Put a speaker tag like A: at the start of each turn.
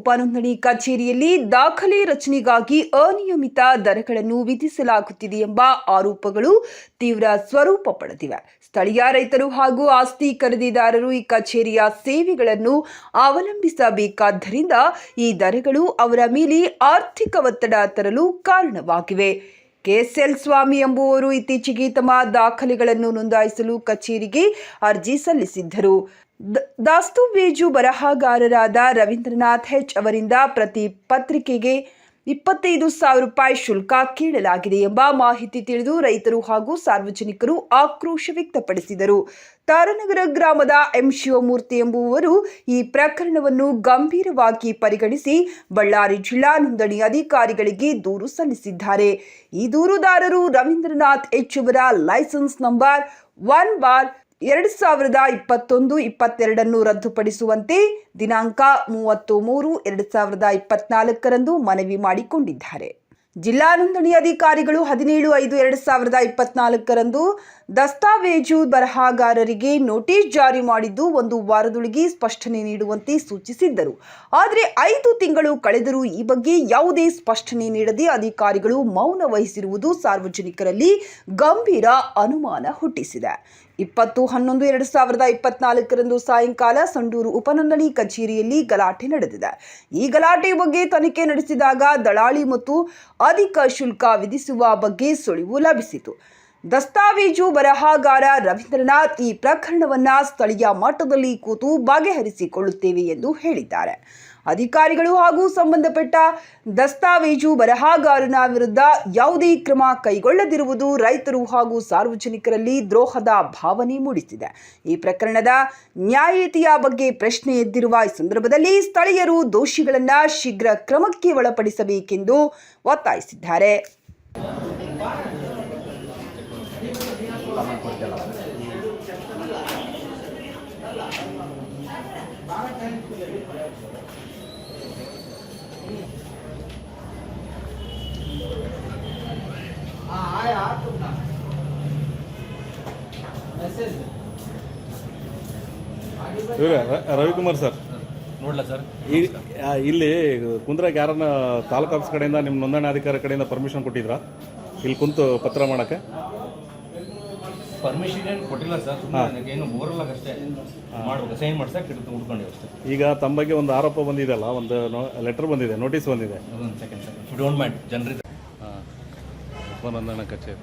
A: ಉಪನೋಂದಣಿ ಕಚೇರಿಯಲ್ಲಿ ದಾಖಲೆ ರಚನೆಗಾಗಿ ಅನಿಯಮಿತ ದರಗಳನ್ನು ವಿಧಿಸಲಾಗುತ್ತಿದೆ ಎಂಬ ಆರೋಪಗಳು ತೀವ್ರ ಸ್ವರೂಪ ಪಡೆದಿವೆ. ಸ್ಥಳೀಯ ರೈತರು ಹಾಗೂ ಆಸ್ತಿ ಖರೀದಿದಾರರು ಈ ಕಚೇರಿಯ ಸೇವೆಗಳನ್ನು ಅವಲಂಬಿಸಬೇಕಾದ್ದರಿಂದ ಈ ದರಗಳು ಅವರ ಮೇಲೆ ಆರ್ಥಿಕ ಒತ್ತಡ ತರಲು ಕಾರಣವಾಗಿವೆ. ಕೆಎಸ್ಎಲ್ ಸ್ವಾಮಿ ಎಂಬುವರು ಇತ್ತೀಚೆಗೆ ತಮ್ಮ ದಾಖಲೆಗಳನ್ನು ನೋಂದಾಯಿಸಲು ಕಚೇರಿಗೆ ಅರ್ಜಿ ಸಲ್ಲಿಸಿದ್ದರು. ದ- ದಾಸ್ತುವೇಜು ಬರಹಗಾರರಾದ ರವೀಂದ್ರನಾಥ್ ಹೆಚ್ ಅವರಿಂದ ಪ್ರತಿ ಪತ್ರಿಕೆಗೆ ಇಪ್ಪತ್ತೈದು ಸಾವಿರ ರೂಪಾಯಿ ಶುಲ್ಕ ಕೇಳಲಾಗಿದೆ ಎಂಬ ಮಾಹಿತಿ ತಿಳಿದು ರೈತರು ಹಾಗೂ ಸಾರ್ವಜನಿಕರು ಆಕ್ರೋಶ ವ್ಯಕ್ತಪಡಿಸಿದರು. ತಾರನಗರ ಗ್ರಾಮದ ಎಂ ಶಿವಮೂರ್ತಿ ಎಂಬುವವರು ಈ ಪ್ರಕರಣವನ್ನು ಗಂಭೀರವಾಗಿ ಪರಿಗಣಿಸಿ ಬಳ್ಳಾರಿ ಜಿಲ್ಲಾ ನೋಂದಣಿ ಅಧಿಕಾರಿಗಳಿಗೆ ದೂರು ಸಲ್ಲಿಸಿದ್ದಾರೆ. ಈ ದೂರುದಾರರು Ravindranath H license number one bar ಎರಡು ಸಾವಿರದ ಇಪ್ಪತ್ತೊಂದು, ಇಪ್ಪತ್ತೆರಡನ್ನು ರದ್ದುಪಡಿಸುವಂತೆ ದಿನಾಂಕ ಮೂವತ್ತು ಮೂರು ಎರಡು ಸಾವಿರದ ಇಪ್ಪತ್ನಾಲ್ಕರಂದು ಮನವಿ ಮಾಡಿಕೊಂಡಿದ್ದಾರೆ. ಜಿಲ್ಲಾ ನೋಂದಣಿ ಅಧಿಕಾರಿಗಳು ಹದಿನೇಳು ಐದು, ಎರಡು ಸಾವಿರದ ಇಪ್ಪತ್ನಾಲ್ಕರಂದು ದಸ್ತಾವೇಜು ಬರಹಗಾರರಿಗೆ ನೋಟಿಸ್ ಜಾರಿ ಮಾಡಿದ್ದು ಒಂದು ವಾರದೊಳಗೆ ಸ್ಪಷ್ಟನೆ ನೀಡುವಂತೆ ಸೂಚಿಸಿದ್ದರು. ಆದರೆ ಐದು ತಿಂಗಳು ಕಳೆದರೂ ಈ ಬಗ್ಗೆ ಯಾವುದೇ ಸ್ಪಷ್ಟನೆ ನೀಡದೆ ಅಧಿಕಾರಿಗಳು ಮೌನ ವಹಿಸಿರುವುದು ಸಾರ್ವಜನಿಕರಲ್ಲಿ ಗಂಭೀರ ಅನುಮಾನ ಹುಟ್ಟಿಸಿದೆ. ಇಪ್ಪತ್ತು ಹನ್ನೊಂದು, ಎರಡು ಸಾವಿರದ ಇಪ್ಪತ್ನಾಲ್ಕರಂದು ಸಾಯಂಕಾಲ ಸಂಡೂರು ಉಪನೋಂದಣಿ ಕಚೇರಿಯಲ್ಲಿ ಗಲಾಟೆ ನಡೆದಿದೆ. ಈ ಗಲಾಟೆ ಬಗ್ಗೆ ತನಿಖೆ ನಡೆಸಿದಾಗ ದಳಾಳಿ ಮತ್ತು ಅಧಿಕ ಶುಲ್ಕ ವಿಧಿಸುವ ಬಗ್ಗೆ ಸುಳಿವು ಲಭಿಸಿತು. ದಸ್ತಾವೇಜು ಬರಹಗಾರ ರವೀಂದ್ರನಾಥ್ ಈ ಪ್ರಕರಣವನ್ನು ಸ್ಥಳೀಯ ಮಟ್ಟದಲ್ಲಿ ಕೂತು ಬಗೆಹರಿಸಿಕೊಳ್ಳುತ್ತೇವೆ ಎಂದು ಹೇಳಿದ್ದಾರೆ. ಅಧಿಕಾರಿಗಳು ಹಾಗೂ ಸಂಬಂಧಪಟ್ಟ ದಸ್ತಾವೇಜು ಬರಹಗಾರನ ವಿರುದ್ಧ ಯಾವುದೇ ಕ್ರಮ ಕೈಗೊಳ್ಳದಿರುವುದು ರೈತರು ಹಾಗೂ ಸಾರ್ವಜನಿಕರಲ್ಲಿ ದ್ರೋಹದ ಭಾವನೆ ಮೂಡಿಸಿದೆ. ಈ ಪ್ರಕರಣದ ನ್ಯಾಯತೆಯ ಬಗ್ಗೆ ಪ್ರಶ್ನೆ ಎದ್ದಿರುವ ಈ ಸಂದರ್ಭದಲ್ಲಿ ಸ್ಥಳೀಯರು ದೋಷಿಗಳನ್ನು ಶೀಘ್ರ ಕ್ರಮಕ್ಕೆ ಒಳಪಡಿಸಬೇಕೆಂದು ಒತ್ತಾಯಿಸಿದ್ದಾರೆ.
B: ಇವ್ರೆ ರವಿಕುಮಾರ್ ಸರ್.
C: ನೋಡ್ಲಾ ಸರ್?
B: ಈ ಆ, ಇಲ್ಲಿ ಕುಂದ್ರಾಗ ಯಾರನ್ನ ತಾಲೂಕು ಆಫೀಸ್ ಕಡೆಯಿಂದ ನಿಮ್ಮ ನೋಂದಣಾಧಿಕಾರಿ ಕಡೆಯಿಂದ ಪರ್ಮಿಷನ್ ಕೊಟ್ಟಿದ್ರಾ? ಇಲ್ಲಿ ಕುಂತು ಪತ್ರ ಮಾಡಕ್ಕೆ?
C: ಪರ್ಮಿಷನ್ ಏನು ಕೊಟ್ಟಿಲ್ಲ ಸರ್ ಸುಮ್ಮನೆ ನನಗೆ ಏನು ಓರಲ್ಲ ಅಷ್ಟೇ. ಮಾಡ್ಬೇಕು ಸೈನ್ ಮಾಡ್ಸಕ್ಕೆ ಇಟ್ಟು ಉಟ್ಕೊಂಡಿವಿ ಅಷ್ಟೇ.
B: ಈಗ ತಮ್ಮ ಬಗ್ಗೆ ಒಂದು ಆರೋಪ ಬಂದಿದೆಯಲ್ಲ ಒಂದು ಲೆಟರ್ ಬಂದಿದೆ ನೋಟಿಸ್ ಬಂದಿದೆ.
C: ಒಂದು ಸೆಕೆಂಡ್ ಸರ್ ಡೋಂಟ್ ಮೈಂಡ್ ಜನರಿಗೆ
B: ಹಾಂ. ಉಪನೋಂದಣಾ ಕಚೇರಿ.